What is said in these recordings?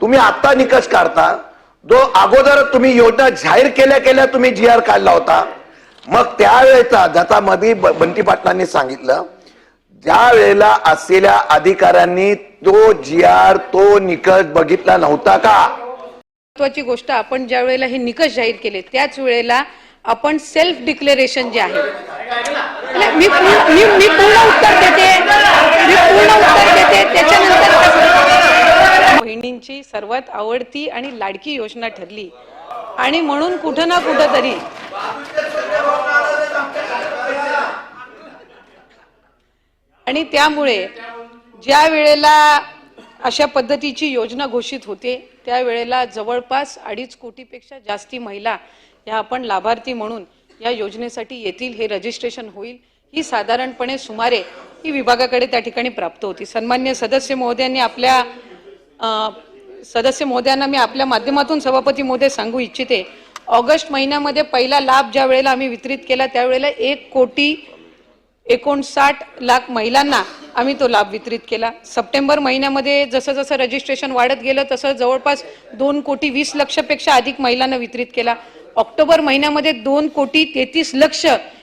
तुम्ही आता निकष काढता. जो अगोदर तुम्ही योजना जाहीर केल्या केल्या तुम्ही जी आर काढला होता. मग त्यावेळेचा ज्याचा मधी बंटी पाटलांनी सांगितलं ज्या वेळेला असलेल्या अधिकाऱ्यांनी तो जी आर तो निकष बघितला नव्हता का? महत्वाची गोष्ट आपण ज्या वेळेला हे निकष जाहीर केले त्याच वेळेला आपण सेल्फ डिक्लेरेशन जे आहे. म्हणजे मी पूर्ण- मी उत्तर देते. मी पूर्ण उत्तर देते त्याच्यानंतर बहिणींची सर्वात आवडती आणि लाडकी योजना ठरली. आणि म्हणून कुठं ना कुठं तरी आणि त्यामुळे ज्या वेळेला अशा पद्धतीची योजना घोषित होते त्यावेळेला जवळपास अडीच कोटीपेक्षा जास्ती महिला या आपण लाभार्थी म्हणून या योजनेसाठी येतील हे रजिस्ट्रेशन होईल. ही साधारणपणे सुमारे ही विभागाकडे त्या ठिकाणी प्राप्त होती. सन्मान्य सदस्य महोदयांनी आपल्या सदस्य मोद्यांना मी आपल्या माध्यमातून सभापती मोदे सांगू इच्छिते. ऑगस्ट महिन्यामध्ये पहिला लाभ ज्या वेळेला आम्ही वितरित केला त्यावेळेला एक कोटी एकोणसाठ लाख महिलांना आम्ही तो लाभ वितरित केला. सप्टेंबर महिन्यामध्ये जसं जसं रजिस्ट्रेशन वाढत गेलं तसं जवळपास दोन कोटी वीस लक्षपेक्षा अधिक महिलांना वितरित केला. ऑक्टोबर महिन्यामध्ये दोन कोटी तेहतीस लक्ष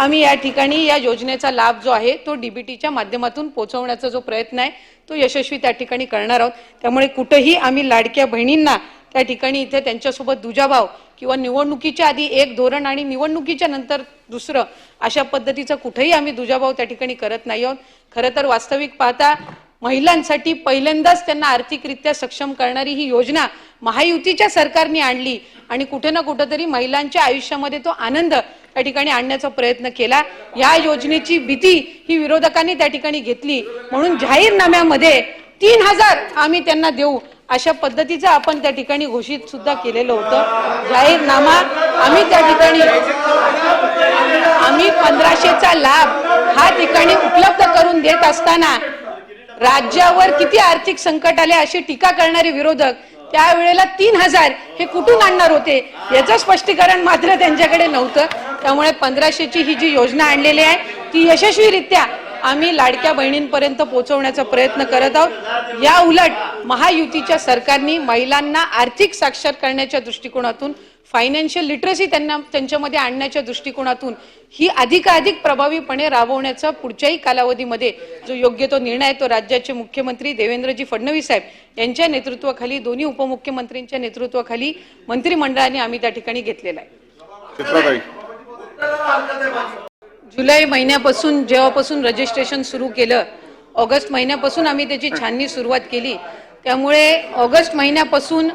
आम्ही या ठिकाणी या योजनेचा लाभ जो आहे तो डीबीटीच्या माध्यमातून पोहोचवण्याचा जो प्रयत्न आहे तो यशस्वी त्या ठिकाणी करणार आहोत. त्यामुळे कुठेही आम्ही लाडक्या बहिणींना त्या ठिकाणी इथे त्यांच्यासोबत दुजाभाव किंवा निवडणुकीच्या आधी एक धोरण आणि निवडणुकीच्या नंतर दुसरं अशा पद्धतीचं कुठेही आम्ही दुजाभाव त्या ठिकाणी करत नाही आहोत. खरं तर वास्तविक पाहता महिलांसाठी पहिल्यांदाच त्यांना आर्थिकरित्या सक्षम करणारी ही योजना महायुतीच्या सरकारने आणली आणि कुठे ना कुठेतरी महिलांच्या आयुष्यामध्ये तो आनंद त्या ठिकाणी आणण्याचा प्रयत्न केला. या योजनेची भीती ही विरोधकांनी त्या ठिकाणी घेतली. म्हणून जाहीरनाम्यामध्ये तीन हजार आम्ही त्यांना देऊ अशा पद्धतीचं आपण त्या ठिकाणी घोषित सुद्धा केलेलं होतं. जाहीरनामा आम्ही त्या ठिकाणी आम्ही पंधराशेचा लाभ हा ठिकाणी उपलब्ध करून देत असताना राज्यावर किती आर्थिक संकट आले अशी टीका करणारे विरोधक त्यावेळेला तीन हजार हे कुठून आणणार होते? याचं स्पष्टीकरण मात्र त्यांच्याकडे नव्हतं. त्यामुळे पंधराशेची ही जी योजना आणलेली आहे ती यशस्वीरित्या आम्ही लाडक्या बहिणींपर्यंत पोहोचवण्याचा प्रयत्न करत आहोत. या उलट महायुतीच्या सरकारने महिलांना आर्थिक साक्षर करण्याच्या दृष्टिकोनातून फायनान्शियल लिटरसी त्यांना त्यांच्यामध्ये आणण्याच्या दृष्टिकोनातून ही अधिकाधिक प्रभावीपणे राबवण्याचा पुढच्याही कालावधीमध्ये जो योग्य तो निर्णय आहे तो राज्याचे मुख्यमंत्री देवेंद्रजी फडणवीस साहेब यांच्या नेतृत्वाखाली दोन्ही उपमुख्यमंत्र्यांच्या नेतृत्वाखाली मंत्रिमंडळाने आम्ही त्या ठिकाणी घेतलेला आहे. जुलै महिन्यापासून जेव्हापासून रजिस्ट्रेशन सुरू केलं ऑगस्ट महिन्यापासून आम्ही त्याची छाननी सुरुवात केली. त्यामुळे ऑगस्ट महिन्यापासून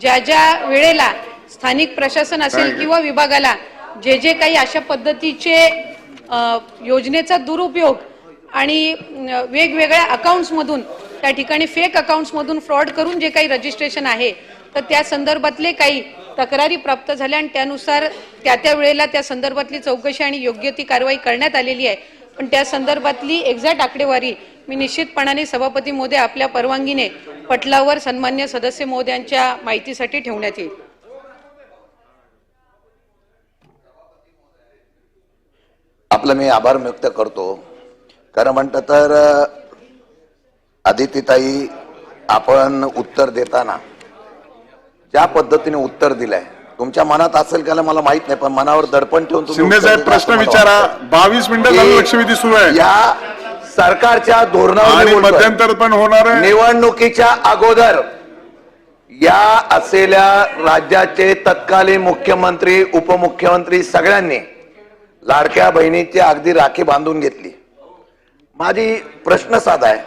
ज्या ज्या वेळेला स्थानिक प्रशासन असेल किंवा विभागाला जे जे काही अशा पद्धतीचे योजनेचा दुरुपयोग आणि वेगवेगळ्या अकाउंट्समधून त्या ठिकाणी फेक अकाउंट्समधून फ्रॉड करून जे काही रजिस्ट्रेशन आहे तर त्या संदर्भातले काही तक्रारी प्राप्त झाल्या आणि त्यानुसार त्या त्या वेळेला त्या संदर्भातली चौकशी आणि योग्य ती कारवाई करण्यात आलेली आहे. पण त्या संदर्भातली एक्झॅक्ट आकडेवारी मी निश्चितपणाने सभापती मोदे आपल्या परवानगीने पटलावर सन्मान्य सदस्य मोद्यांच्या माहितीसाठी ठेवण्यात येईल. आपलं मी आभार व्यक्त करतो. खरं म्हणतं तर आदित्यताई आपण उत्तर देताना ज्या पद्धतीने उत्तर दिलंय तुमच्या मनात असेल का मला माहीत नाही पण मनावर दडपण ठेवून प्रश्न विचारा. बावीस मिनिटं सुरू आहे. या सरकारच्या धोरणावर. मध्यंतर पण होणार आहे. निवडणुकीच्या अगोदर या असलेल्या राज्याचे तत्कालीन मुख्यमंत्री उपमुख्यमंत्री सगळ्यांनी लाडक्या बहिणीची अगदी राखी बांधून घेतली. माझी प्रश्न साधा आहे.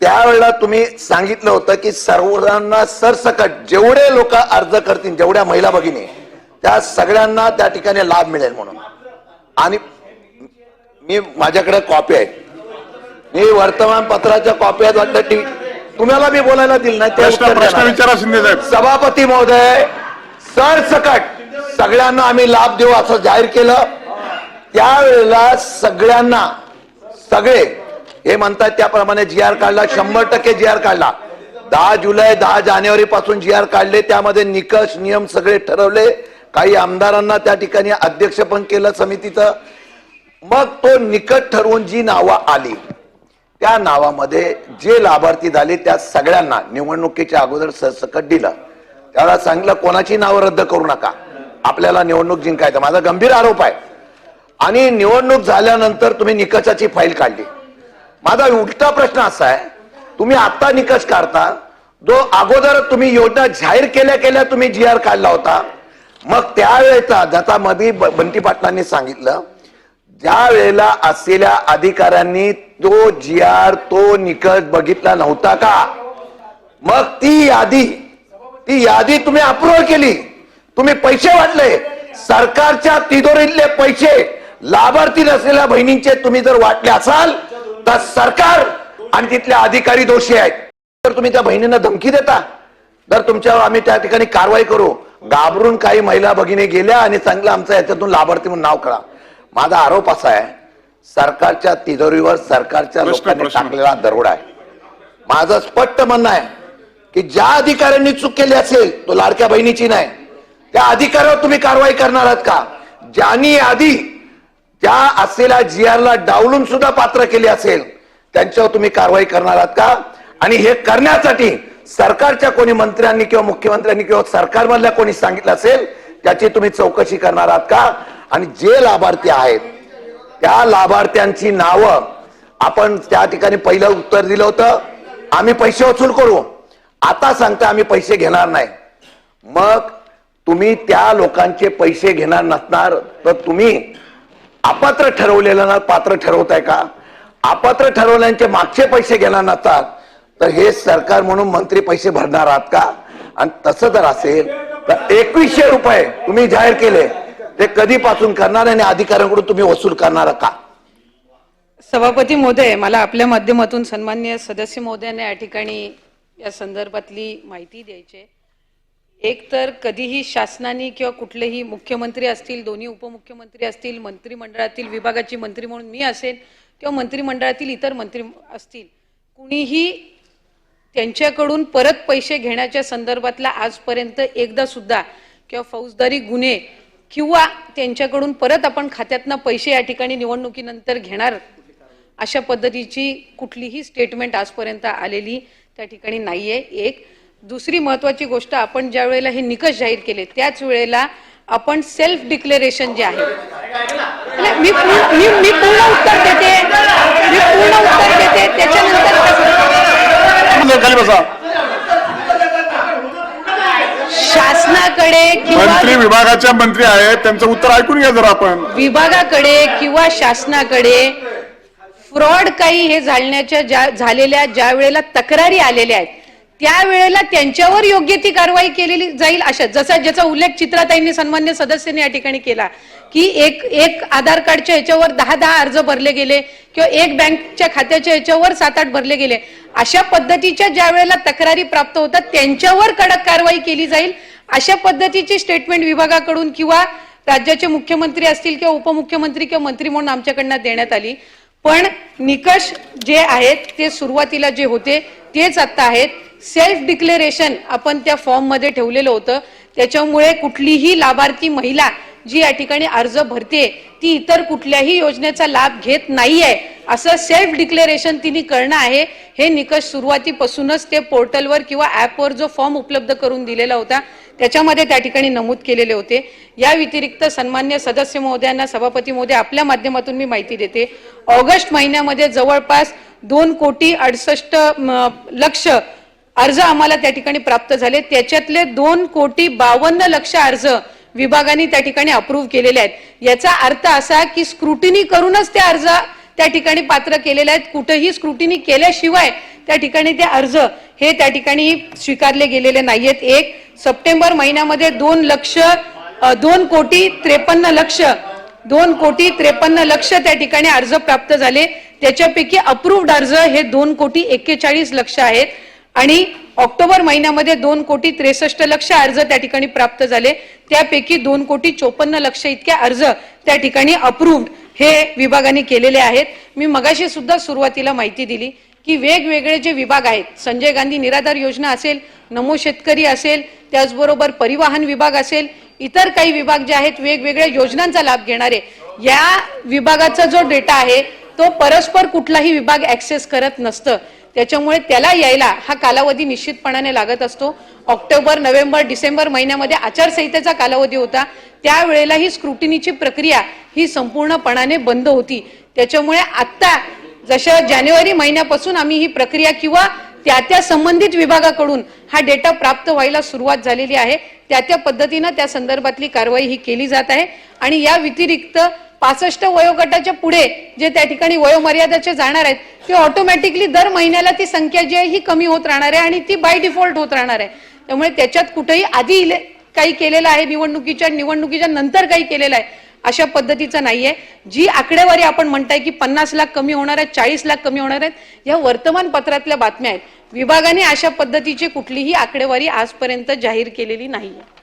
त्यावेळेला तुम्ही सांगितलं होतं की सर्वांना सरसकट जेवढे लोक अर्ज करतील जेवढ्या महिला भगिनी त्या सगळ्यांना त्या ठिकाणी लाभ मिळेल म्हणून. आणि मी माझ्याकडे कॉपी आहेत मी वर्तमानपत्राच्या कॉपी आहेत वाटतं. टीव्ही तुम्हाला मी बोलायला दिलं नाही ते सभापती महोदय सरसकट सगळ्यांना आम्ही लाभ देऊ असं जाहीर केलं. त्यावेळेला सगळ्यांना सगळे हे म्हणतात त्याप्रमाणे जी आर काढला शंभर टक्के जी आर काढला. दहा जुलै दहा जानेवारी पासून जी आर काढले त्यामध्ये निकष नियम सगळे ठरवले. काही आमदारांना त्या ठिकाणी अध्यक्ष पण केलं समितीचं. मग तो निकट ठरवून जी नावं आली त्या नावामध्ये जे लाभार्थी झाले त्या सगळ्यांना निवडणुकीच्या अगोदर सरसकट दिलं. त्याला सांगितलं कोणाची नावं रद्द करू नका. आपल्याला निवडणूक जिंकायचं माझा गंभीर आरोप आहे. आणि निवडणूक झाल्यानंतर तुम्ही निकषाची फाईल काढली. माझा उलटा प्रश्न असा आहे तुम्ही आता निकष काढता जो अगोदर तुम्ही योजना जाहीर केल्या केल्या तुम्ही जी आर काढला होता मग त्यावेळेचा ज्याचा मधी ब- बंटी पाटलांनी सांगितलं ज्या वेळेला असलेल्या अधिकाऱ्यांनी तो जी आर तो निकष बघितला नव्हता का? मग ती यादी ती यादी तुम्ही अप्रूव्ह केली. तुम्ही पैसे वाटले. सरकारच्या तिजोरीतले पैसे लाभार्थी नसलेल्या बहिणींचे तुम्ही जर वाटले असाल तर सरकार आणि तिथले अधिकारी दोषी आहेत. तर तुम्ही त्या बहिणींना धमकी देता. जर तुमच्यावर आम्ही त्या ठिकाणी कारवाई करू घाबरून काही महिला भगिनी गेल्या आणि सांगितलं आमचं याच्यातून लाभार्थी म्हणून नाव करा. माझा आरोप असा आहे सरकारच्या तिजोरीवर सरकारच्या लोकांनी. टाकलेला दरोडा आहे. माझं स्पष्ट म्हणणं आहे की ज्या अधिकाऱ्यांनी चूक केली असेल तो लाडक्या बहिणीची नाही. त्या अधिकाऱ्यावर तुम्ही कारवाई करणार आहात का? ज्यांनी आधी त्या असलेल्या जी ला डावलून सुद्धा पात्र केली असेल त्यांच्यावर तुम्ही कारवाई करणार आहात का? आणि हे करण्यासाठी सरकारच्या कोणी मंत्र्यांनी किंवा मुख्यमंत्र्यांनी किंवा सरकारमधल्या कोणी सांगितलं असेल त्याची तुम्ही चौकशी करणार आहात का? आणि जे लाभार्थी आहेत त्या लाभार्थ्यांची नावं आपण त्या ठिकाणी पहिलं उत्तर दिलं होतं. आम्ही पैसे वसूल करू. आता सांगता आम्ही पैसे घेणार नाही. मग तुम्ही त्या लोकांचे पैसे घेणार नसणार तर तुम्ही अपात्र ठरवलेलं पात्र ठरवताय का? अपात्र ठरवल्यांचे मागचे पैसे घेणार नसतात तर हे सरकार म्हणून मंत्री पैसे भरणार आहात का? आणि तसं जर असेल तर एकवीसशे रुपये तुम्ही जाहीर केले ते कधीपासून करणार आणि अधिकाऱ्यांकडून तुम्ही वसूल करणार का? सभापती महोदय मला आपल्या माध्यमातून सन्मान्य सदस्य महोदयांना या ठिकाणी या संदर्भातली माहिती द्यायची आहे. एक तर कधीही शासनाने किंवा कुठलेही मुख्यमंत्री असतील दोन्ही उपमुख्यमंत्री असतील मंत्रिमंडळातील विभागाची मंत्री म्हणून मी असेल किंवा मंत्रिमंडळातील इतर मंत्री असतील कुणीही त्यांच्याकडून परत पैसे घेण्याच्या संदर्भातला आजपर्यंत एकदा सुद्धा किंवा फौजदारी गुन्हे किंवा त्यांच्याकडून परत आपण खात्यातनं पैसे या ठिकाणी निवडणुकीनंतर घेणार अशा पद्धतीची कुठलीही स्टेटमेंट आजपर्यंत आलेली त्या ठिकाणी नाहीये. एक दुसरी महत्वाची गोष्ट आपण ज्या वेळेला हे निकष जाहीर केले त्याच वेळेला आपण सेल्फ डिक्लेरेशन जे आहे. मी पूर्ण- मी मी पूर्ण उत्तर देते. मी पूर्ण उत्तर देते. त्याच्यानंतर शासनाकडे किंवा मंत्री विभागाच्या मंत्री आहेत त्यांचं उत्तर ऐकून घ्या जरा आपण. विभागाकडे किंवा शासनाकडे फ्रॉड काही हे झालण्याच्या ज्या झालेल्या ज्या वेळेला तक्रारी आलेल्या आहेत त्यावेळेला त्यांच्यावर योग्य ती कारवाई केलेली जाईल अशा जसा ज्याचा उल्लेख चित्राताईंनी सन्मान्य सदस्यांनी या ठिकाणी केला की एक एक आधार कार्डच्या ह्याच्यावर दहा दहा अर्ज भरले गेले किंवा एक बँकच्या खात्याच्या ह्याच्यावर सात आठ भरले गेले. अशा पद्धतीच्या ज्या वेळेला तक्रारी प्राप्त होतात त्यांच्यावर कडक कारवाई केली जाईल अशा पद्धतीची स्टेटमेंट विभागाकडून किंवा राज्याचे मुख्यमंत्री असतील किंवा उपमुख्यमंत्री किंवा मंत्री म्हणून आमच्याकडनं देण्यात आली. पण निकष जे आहेत ते सुरुवातीला जे होते तेच आत्ता आहेत. सेल्फ डिक्लेरेशन आपण त्या फॉर्ममध्ये ठेवलेलं होतं. त्याच्यामुळे कुठलीही लाभार्थी महिला जी या ठिकाणी अर्ज भरते ती इतर कुठल्याही योजनेचा लाभ घेत नाही आहे असं सेल्फ डिक्लेरेशन तिने करणं आहे. हे निकष सुरुवातीपासूनच ते पोर्टलवर किंवा ॲपवर जो फॉर्म उपलब्ध करून दिलेला होता त्याच्यामध्ये त्या ठिकाणी नमूद केलेले होते. या व्यतिरिक्त सन्मान्य सदस्य महोदयांना सभापती महोदय आपल्या माध्यमातून मी माहिती देते. ऑगस्ट महिन्यामध्ये जवळपास दोन कोटी अडसष्ट लक्ष अर्ज आम्हाला त्या ठिकाणी प्राप्त झाले. त्याच्यातले दोन कोटी बावन्न लक्ष अर्ज विभागाने त्या ठिकाणी अप्रूव्ह केलेले आहेत. याचा अर्थ असा की स्क्रुटिनी करूनच ते अर्ज त्या ठिकाणी पात्र केलेले आहेत. कुठेही स्क्रुटिनी केल्याशिवाय त्या ठिकाणी ते अर्ज हे त्या ठिकाणी स्वीकारले गेलेले नाहीयेत. एक सप्टेंबर महिन्यामध्ये दोन लक्ष दोन कोटी त्रेपन्न लक्ष दोन कोटी त्रेपन्न लक्ष त्या ठिकाणी अर्ज प्राप्त झाले. त्याच्यापैकी अप्रूव्ड अर्ज हे दोन कोटी एक्केचाळीस लक्ष आहेत. आणि ऑक्टोबर महिन्यामध्ये दोन कोटी त्रेसष्ट लक्ष अर्ज त्या ठिकाणी प्राप्त झाले. त्यापैकी दोन कोटी चोपन्न लक्ष इतके अर्ज त्या ठिकाणी अप्रूव्ड हे विभागाने केलेले आहेत. मी मगाशी सुद्धा सुरुवातीला माहिती दिली की वेगवेगळे जे विभाग आहेत संजय गांधी निराधार योजना असेल नमो शेतकरी असेल त्याचबरोबर परिवहन विभाग असेल इतर काही विभाग जे आहेत वेगवेगळ्या योजनांचा लाभ घेणारे या विभागाचा जो डेटा आहे तो परस्पर कुठलाही विभाग ऍक्सेस करत नसतं. त्याच्यामुळे त्याला यायला हा कालावधी निश्चितपणाने लागत असतो. ऑक्टोबर नोव्हेंबर डिसेंबर महिन्यामध्ये आचारसंहितेचा कालावधी होता. त्यावेळेला ही स्क्रुटिनीची प्रक्रिया ही संपूर्णपणाने बंद होती. त्याच्यामुळे आत्ता जशा जानेवारी महिन्यापासून आम्ही ही प्रक्रिया किंवा त्या त्या संबंधित विभागाकडून हा डेटा प्राप्त व्हायला सुरुवात झालेली आहे. त्या त्या पद्धतीनं त्या संदर्भातली कारवाई ही केली जात आहे. आणि या व्यतिरिक्त पासष्ट वयोगटाच्या पुढे जे त्या ठिकाणी वयोमर्यादाचे जाणार आहेत ते ऑटोमॅटिकली दर महिन्याला ती संख्या जी आहे ही कमी होत राहणार आहे आणि ती बाय डिफॉल्ट होत राहणार आहे. त्यामुळे त्याच्यात कुठेही आधी काही केलेलं आहे निवडणुकीच्या निवडणुकीच्या नंतर काही केलेलं आहे अशा पद्धतीचं नाहीये. जी आकडेवारी आपण म्हणताय की पन्नास लाख कमी होणार आहेत चाळीस लाख कमी होणार आहेत या वर्तमानपत्रातल्या बातम्या आहेत. विभागाने अशा पद्धतीची कुठलीही आकडेवारी आजपर्यंत जाहीर केलेली नाहीये.